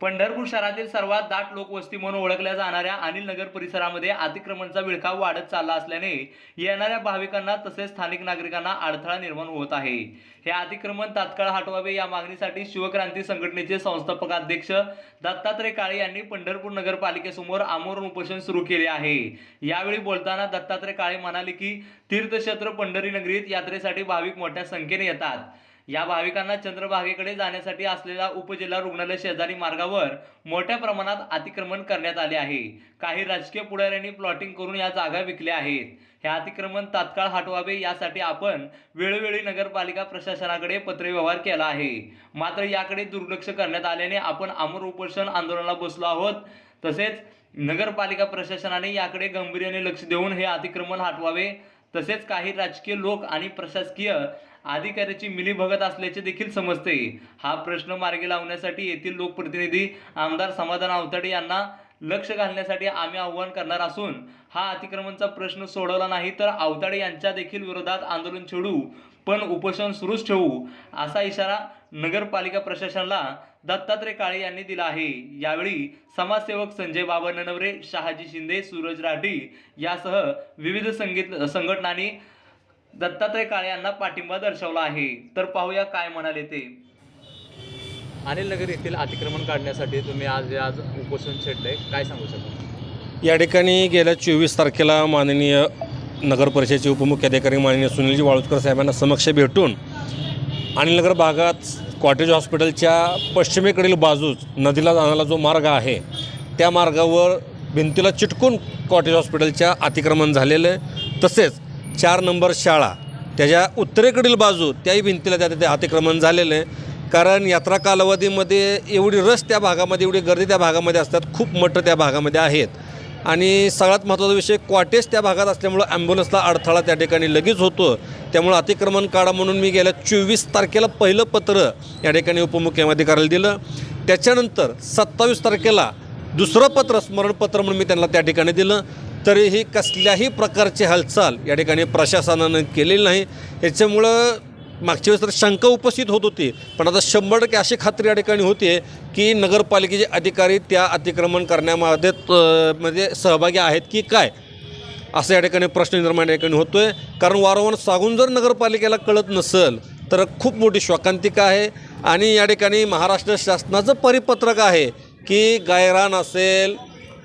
पंढरपूर शहरातील सर्वात दाट लोकवस्ती म्हणून ओळखल्या जाणाऱ्या अनिल नगर परिसरामध्ये अतिक्रमणचा विळखाव वाढत चालला असल्याने येणाऱ्या भाविकांना तसेच स्थानिक नागरिकांना अडथळा निर्माण होत आहे. हे अतिक्रमण तात्काळ हटवावे या मागणीसाठी शिवक्रांती संघटनेचे संस्थापक अध्यक्ष दत्तात्रय काळे यांनी पंढरपूर नगरपालिकेसमोर आमरण उपोषण सुरू केले आहे. यावेळी बोलताना दत्तात्रय काळे म्हणाले की तीर्थक्षेत्र पंढरी नगरीत यात्रेसाठी भाविक मोठ्या संख्येने येतात. या भाविकांना चंद्रभागेकडे जाण्यासाठी असलेला उपजिल्हा रुग्णालय शेजारी मार्गावर मोठ्या प्रमाणात अतिक्रमण करण्यात आले आहे. काही राजकीय पुढाऱ्यांनी प्लॉटिंग करून या जागा विकल्या आहेत. हे अतिक्रमण तात्काळ हटवावे यासाठी आपण वेळोवेळी नगरपालिका प्रशासनाकडे पत्रव्यवहार केला आहे. मात्र याकडे दुर्लक्ष करण्यात आल्याने आपण अमर उपोषण आंदोलनाला बसलो आहोत. तसेच नगरपालिका प्रशासनाने याकडे गंभीर्याने लक्ष देऊन हे अतिक्रमण हटवावे. तसेच काही राजकीय लोक आणि प्रशासकीय अधिकाऱ्याची मिलीभगत असल्याचे देखील समजते. हा प्रश्न मार्गी लावण्यासाठी येथील लोकप्रतिनिधी आमदार समाधान आवताडे यांना लक्ष घालण्यासाठी आम्ही आव्हान करणार असून हा अतिक्रमणचा प्रश्न सोडवला नाही तर आवताडे यांच्या देखील विरोधात आंदोलन छेडू पण उपोषण सुरूच ठेवू असा इशारा नगरपालिका प्रशासनाला दत्तात्रय काळे यांनी दिला आहे. यावेळी समाजसेवक संजय बाबा ननवरे शहाजी शिंदे सूरज राठी यासह विविध संगीत संघटनांनी दत्तात्रय काळे यांना पाठिंबा दर्शवला आहे. तर पाहूया काय म्हणाले ते. अनिल नगर येथील अतिक्रमण काढण्यासाठी तुम्ही आज आज उपोषण छेडले. काय सांगू शकता? या ठिकाणी गेल्या चोवीस तारखेला माननीय नगर परिषदेचे उपमुख्याधिकारी माननीय सुनीलजी वाळुजकर साहेबांना समक्ष भेटून अनिलनगर भागात कॉटेज हॉस्पिटलच्या पश्चिमेकडील बाजूस नदीला जाणारा जो मार्ग आहे त्या मार्गावर भिंतीला चिटकून कॉटेज हॉस्पिटलच्या अतिक्रमण झालेलं आहे. तसेच चार नंबर शाळा. त्याच्या उत्तरेकडील बाजू त्याही भिंतीला त्या तिथे अतिक्रमण झालेलं आहे. कारण यात्रा कालावधीमध्ये एवढी रस त्या भागामध्ये एवढी गर्दी त्या भागामध्ये असतात. खूप मठं त्या भागामध्ये आहेत. आणि सगळ्यात महत्त्वाचा विषय क्वाटेज त्या भागात असल्यामुळं ॲम्ब्युलन्सला अडथळा त्या ठिकाणी लगेच होतो. त्यामुळं अतिक्रमण काढा म्हणून मी गेल्या चोवीस तारखेला पहिलं पत्र या ठिकाणी उपमुख्यमंत्रीकार्याला दिलं. त्याच्यानंतर सत्तावीस तारखेला दुसरं पत्र स्मरणपत्र म्हणून मी त्यांना त्या ठिकाणी दिलं. तरीही कसल्याही प्रकारची हालचाल या ठिकाणी प्रशासनानं केलेली नाही. याच्यामुळं मागच्या वेळेस तर शंका उपस्थित होत होती. पण आता शंभर टक्के अशी खात्री या ठिकाणी होती की नगरपालिकेचे अधिकारी त्या अतिक्रमण करण्यामध्ये म्हणजे मध्ये सहभागी आहेत की काय? असं या ठिकाणी प्रश्न निर्माण या ठिकाणी होतो आहे कारण वारंवार सांगून जर नगरपालिकेला कळत नसेल तर खूप मोठी शोकांतिका आहे. आणि या ठिकाणी महाराष्ट्र शासनाचं परिपत्रक आहे की गायरान असेल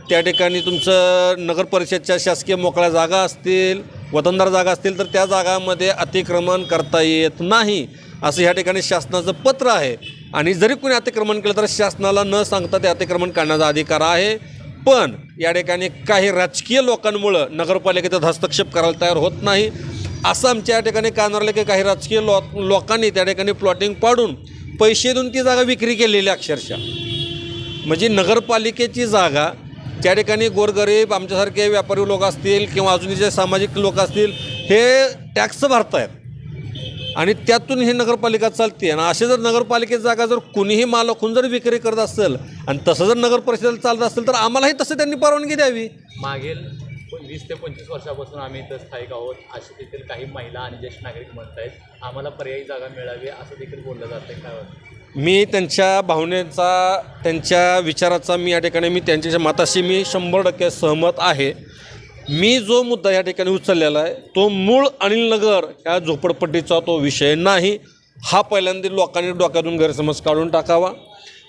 त्या ठिकाणी तुमचं नगर परिषदच्या शासकीय मोकळ्या जागा असतील वतनदार जागा असतील तर त्या जागामध्ये अतिक्रमण करता येत नाही असं ह्या ठिकाणी शासनाचं पत्र आहे. आणि जरी कोणी अतिक्रमण केलं तर शासनाला न सांगता ते अतिक्रमण करण्याचा अधिकार आहे. पण या ठिकाणी काही राजकीय लोकांमुळं नगरपालिकेत हस्तक्षेप करायला तयार होत नाही. असं आमच्या या ठिकाणी कानारले की काही राजकीय लो लोकांनी त्या ठिकाणी प्लॉटिंग पाडून पैसे देऊन ती जागा विक्री केलेली आहे अक्षरशः. म्हणजे नगरपालिकेची जागा त्या ठिकाणी गोरगरीब आमच्यासारखे व्यापारी लोक असतील किंवा अजूनही जे सामाजिक लोक असतील हे टॅक्स आहेत आणि त्यातून ही नगरपालिका चालते. आणि असे जर नगरपालिकेची जागा जर कुणीही मालक जर विक्री करत असेल आणि तसं जर नगर परिषदेला चालत असेल तर आम्हालाही तसं त्यांनी परवानगी द्यावी. मागील वीस ते पंचवीस वर्षापासून आम्ही इथं स्थायिक आहोत. असे देखील काही महिला आणि ज्येष्ठ नागरिक म्हणत आहेत आम्हाला पर्यायी जागा मिळावी असं देखील बोललं जातं काय मी त्यांच्या भावनेचा त्यांच्या विचाराचा मी या ठिकाणी मी त्यांच्या मताशी मी शंभर टक्के सहमत आहे. मी जो मुद्दा या ठिकाणी उचललेला आहे तो मूळ अनिल नगर ह्या झोपडपट्टीचा तो विषय नाही. हा पहिल्यांदा लोकांनी डोक्यातून गैरसमज काढून टाकावा.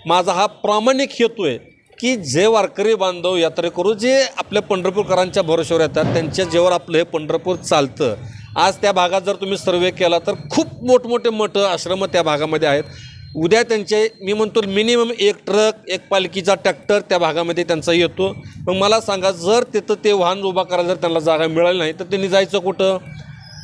माझा हा प्रामाणिक हेतू आहे की जे वारकरी बांधव यात्रेकरू जे आपल्या पंढरपूरकरांच्या भरोश्यावर येतात त्यांच्या जेवर आपलं हे पंढरपूर चालतं. आज त्या भागात जर तुम्ही सर्वे केला तर खूप मोठमोठे मठं आश्रम त्या भागामध्ये आहेत. उद्या त्यांचे मी म्हणतो मिनिमम एक ट्रक एक पालखीचा ट्रॅक्टर त्या भागामध्ये त्यांचा येतो. मग मला सांगा जर तिथं ते वाहन उभा करायला जर त्यांना जागा मिळाली नाही तर त्यांनी जायचं कुठं?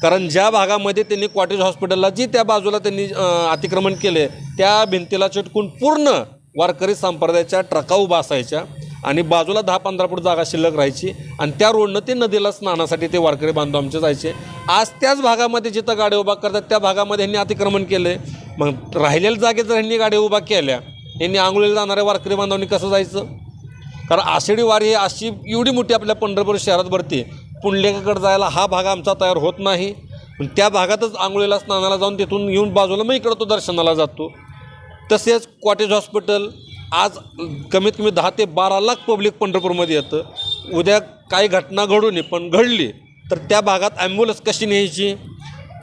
कारण ज्या भागामध्ये त्यांनी कॉटेज हॉस्पिटलला जी त्या बाजूला त्यांनी अतिक्रमण केले त्या भिंतीला चिटकून पूर्ण वारकरी संप्रदायाच्या ट्रका उभा असायच्या आणि बाजूला दहा पंधरा फूट जागा शिल्लक राहायची आणि त्या रोडनं ते नदीला स्नानासाठी ते वारकरी बांधव आमचे जायचे. आज त्याच भागामध्ये जिथं गाड्या उभा करतात त्या भागामध्ये ह्यांनी अतिक्रमण केलं. मग राहिलेल्या जागेत जर ह्यांनी गाड्या उभा केल्या यांनी आंघोळीला जाणाऱ्या वारकरी बांधवांनी कसं जायचं? कारण आषाढी वारी ही अशी एवढी मोठी आपल्या पंढरपूर शहरात भरते पुंडलेकाकडे जायला हा भाग आमचा तयार होत नाही. पण त्या भागातच आंघोळीला स्नानाला जाऊन तिथून येऊन बाजूला मग इकडं तो दर्शनाला जातो. तसेच कॉटेज हॉस्पिटल आज कमीत कमी दहा ते बारा लाख पब्लिक पंढरपूरमध्ये येतं. उद्या काही घटना घडू नये पण घडली तर त्या भागात ॲम्ब्युलन्स कशी न्यायची?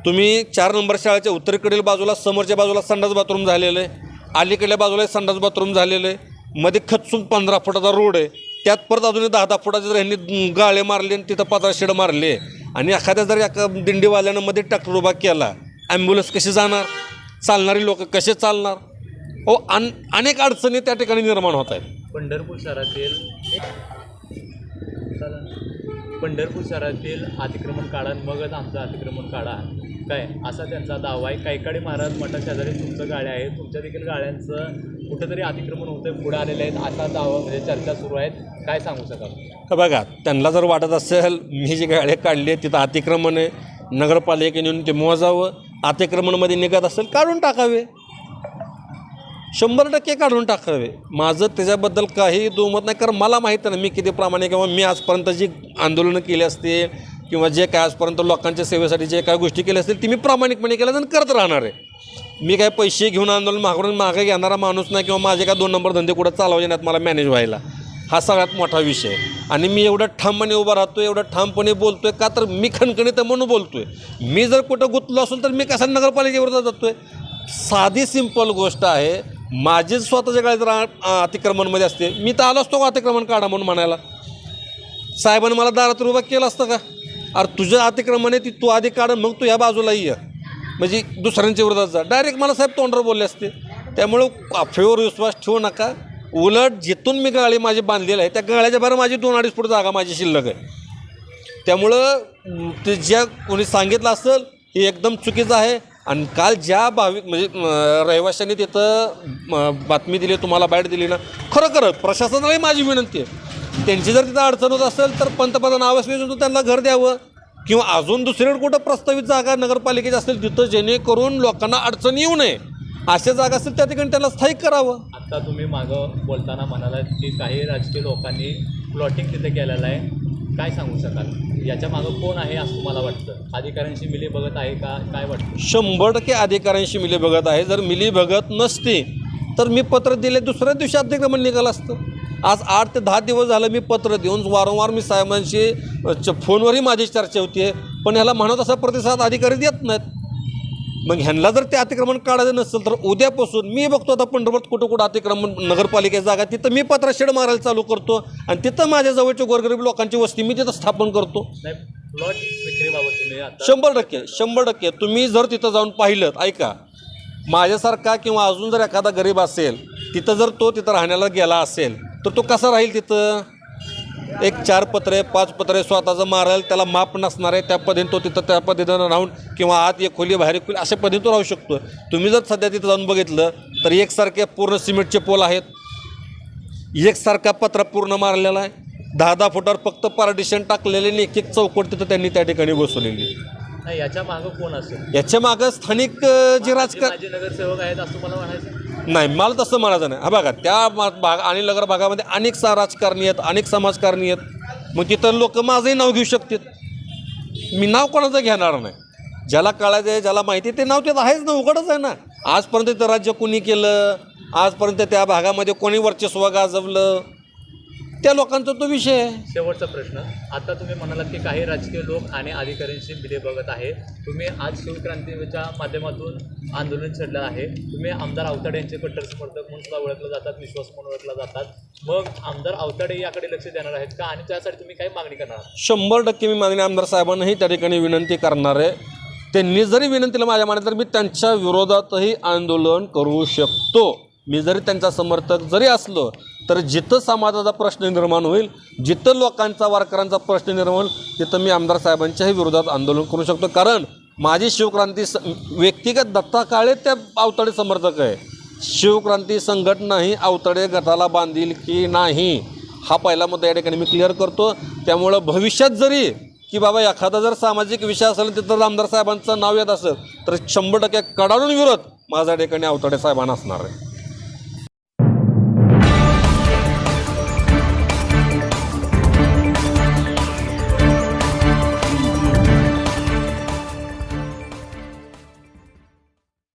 तुम्ही चार नंबर शाळेच्या उत्तरेकडील बाजूला समोरच्या बाजूला संडास बाथरूम झालेलं आहे. अलीकडल्या बाजूला संडास बाथरूम झालेलं आहे. मध्ये खचून पंधरा फुटाचा रोड आहे. त्यात परत अजून दहा दहा फुटाचे जर ह्यांनी गाळे मारले आणि तिथं पातळ शेड मारले. आणि एखाद्या जर एका दिंडीवाल्यानं मध्ये ट्रॅक्टर उभा केला ॲम्ब्युलन्स कशी जाणार? चालणारी लोक कसे चालणार? हो अन अनेक अडचणी त्या ठिकाणी निर्माण होत आहेत. पंढरपूर शहरातील पंढरपूर शहरातील अतिक्रमण काढा आणि मगच आमचं अतिक्रमण काढा. काय? असा त्यांचा दावा आहे. कायकाडी महाराज मठा शेजारी तुमचं गाड्या आहे तुमच्या देखील गाड्यांचं कुठंतरी अतिक्रमण होतं पुढे आलेले आहेत. असा दावा म्हणजे चर्चा सुरू आहेत. काय सांगू शकाल? बघा त्यांना जर वाटत असेल मी जी गाड्या काढली आहे तिथं अतिक्रमण आहे. नगरपालिकेने येऊन ते मोजावं. अतिक्रमणमध्ये निघत असेल काढून टाकावे. शंभर टक्के काढून टाकावे. माझं त्याच्याबद्दल काही दुमत नाही कारण मला माहीत नाही मी किती प्रामाणिक किंवा मी आजपर्यंत जी आंदोलनं केली असतील किंवा जे काय आजपर्यंत लोकांच्या सेवेसाठी जे काय गोष्टी केल्या असतील ती मी प्रामाणिकपणे केल्या आणि करत राहणार आहे. मी काय पैसे घेऊन आंदोलन मागून मागे घेणारा माणूस नाही किंवा माझे काय दोन नंबर धंदे कुठं चालवायचे नाहीत मला मॅनेज व्हायला. हा सगळ्यात मोठा विषय आणि मी एवढं ठामपणे उभा राहतो एवढं ठामपणे बोलतोय का तर मी खणखणीत म्हणून म्हणून बोलतोय. मी जर कुठं गुंतलो असेल तर मी कसा नगरपालिकेवर जातोय? साधी सिंपल गोष्ट आहे माझीच स्वतःच्या गाडी जर अतिक्रमणमध्ये असते. मी तर आलो असतो का अतिक्रमण काढा म्हणून म्हणायला. साहेबांनी मला दारात उभा केलं असतं का? अरे तुझं अतिक्रमण आहे ती तू आधी काढ मग तू ह्या बाजूला ये. म्हणजे दुसऱ्यांच्या विरोधात जा. डायरेक्ट मला साहेब तोंडवर बोलले असते. त्यामुळं अफवेवर विश्वास ठेवू नका. उलट जिथून मी गाळी माझी बांधलेली आहे त्या गाळ्याच्या बाहेर माझी दोन अडीच फूट जागा माझी शिल्लक आहे. त्यामुळं ते ज्या कोणी सांगितलं असेल हे एकदम चुकीचं आहे. आणि काल ज्या भाविक म्हणजे रहिवाशांनी तिथं बातमी दिली तुम्हाला बाईट दिली ना खरं खरं प्रशासनालाही माझी विनंती आहे. त्यांची जर तिथं अडचण होत असेल तर पंतप्रधान आवास योजनेतून त्यांना घर द्यावं. किंवा अजून दुसरीकडे कुठं प्रस्तावित जागा नगरपालिकेची असेल तिथं जेणेकरून लोकांना अडचण येऊ नये. अशा जागा असतील त्या ठिकाणी त्यांना स्थायिक करावं. आत्ता तुम्ही मागं बोलताना म्हणाला की काही राजकीय लोकांनी प्लॉटिंग तिथे केलेलं आहे. काय सांगू शकाल? याच्या मागं कोण आहे असं तुम्हाला वाटतं? अधिकाऱ्यांशी मिली बघत आहे का? काय वाटतं? शंभर टक्के अधिकाऱ्यांशी मिली बघत आहे. जर मिली बघत नसती तर मी पत्र दिले दुसऱ्या दिवशी अतिक्रमण निघालं असतं. आज आठ ते दहा दिवस झालं मी पत्र देऊन वारंवार मी साहेबांशी च- फोनवरही माझी चर्चा होती पण ह्याला म्हणत असा प्रतिसाद अधिकारी देत नाहीत. मग ह्यांना जर ते अतिक्रमण काढायचं नसेल तर उद्यापासून मी बघतो आता पंढरपूर कुठं कुठं अतिक्रमण नगरपालिकेची जागा तिथं मी पत्र शेड मारायला चालू करतो आणि तिथं माझ्या जवळच्या गोरगरीब लोकांची वस्ती मी तिथं स्थापन करतो. शंभर टक्के शंभर टक्के. तुम्ही जर तिथं जाऊन पाहिलं ऐका माझ्यासारखा किंवा अजून जर एखादा गरीब असेल तिथं जर तो तिथं राहण्याला गेला असेल तर तो कसा राहील तिथं? एक चार पत्रे पाच पत्रे स्वतःचं मारेल त्याला माप नसणार आहे त्या पद्धतीने तो तिथं त्या पद्धतीनं राहून किंवा आत एक खोली बाहेर एक खोली अशा पद्धतीने तो राहू शकतो. तुम्ही जर सध्या तिथं जाऊन बघितलं तर एकसारखे पूर्ण सिमेंटचे पोल आहेत. एकसारखा पत्रा पूर्ण मारलेला आहे. दहा दहा फुटावर फक्त पार्टिशन टाकलेले आणि एक एक चौकट तिथं त्यांनी त्या ठिकाणी बसवलेली याच्या मागं कोण असेल? याच्या मागं स्थानिक जे राजकारण नगरसेवक आहेत असं मला म्हणायचं नाही मला तसं म्हणायचं नाही. हा बघा त्या मा- भाग आणि नगर भागामध्ये अनेक सा राजकारणी आहेत अनेक समाजकारणी आहेत. मग तिथं लोक माझंही नाव घेऊ शकतात. मी नाव कोणाचं घेणार नाही. ज्याला कळायचं आहे ज्याला माहिती आहे ते नाव त्यात आहेच ना उघडच आहे ना. आजपर्यंत ते राज्य कोणी केलं? आजपर्यंत त्या भागामध्ये कोणी वर्चस्व गाजवलं? त्या लोकांचा तो विषय आहे. शेवटचा प्रश्न. आता तुम्ही म्हणालात की काही राजकीय लोक आणि अधिकाऱ्यांशी मिले बघत आहे. तुम्ही आज शिवक्रांतीच्या माध्यमातून आंदोलन छेडलं आहे. तुम्ही आमदार आवताडे यांचे कट्टर समर्थक म्हणून सुद्धा ओळखलं जातात विश्वास म्हणून ओळखला जातात. मग आमदार आवताडे याकडे लक्ष देणार आहेत का? आणि त्यासाठी तुम्ही काय मागणी करणार? आहात? शंभर टक्के मी माननीय आमदार साहेबांनाही त्या ठिकाणी विनंती करणार आहे. त्यांनी जरी विनंतीला माझ्या माने तर मी त्यांच्या विरोधातही आंदोलन करू शकतो. मी जरी त्यांचा समर्थक जरी असलो तर जिथं समाजाचा प्रश्न निर्माण होईल जिथं लोकांचा वारकऱ्यांचा प्रश्न निर्माण होईल तिथं मी आमदार साहेबांच्याही विरोधात आंदोलन करू शकतो. कारण माझी शिवक्रांती स व्यक्तिगत दत्ता काळे त्या अवतडे समर्थक आहे. शिवक्रांती संघटना ही अवतडे गटाला बांधील की नाही हा पहिला मुद्दा या ठिकाणी मी क्लिअर करतो. त्यामुळं भविष्यात जरी की बाबा एखादा जर सामाजिक विषय असेल तिथं आमदार साहेबांचं नाव येत असेल तर शंभर टक्के कडाडून विरोध माझ्या ठिकाणी अवतडे साहेबांना असणार आहे.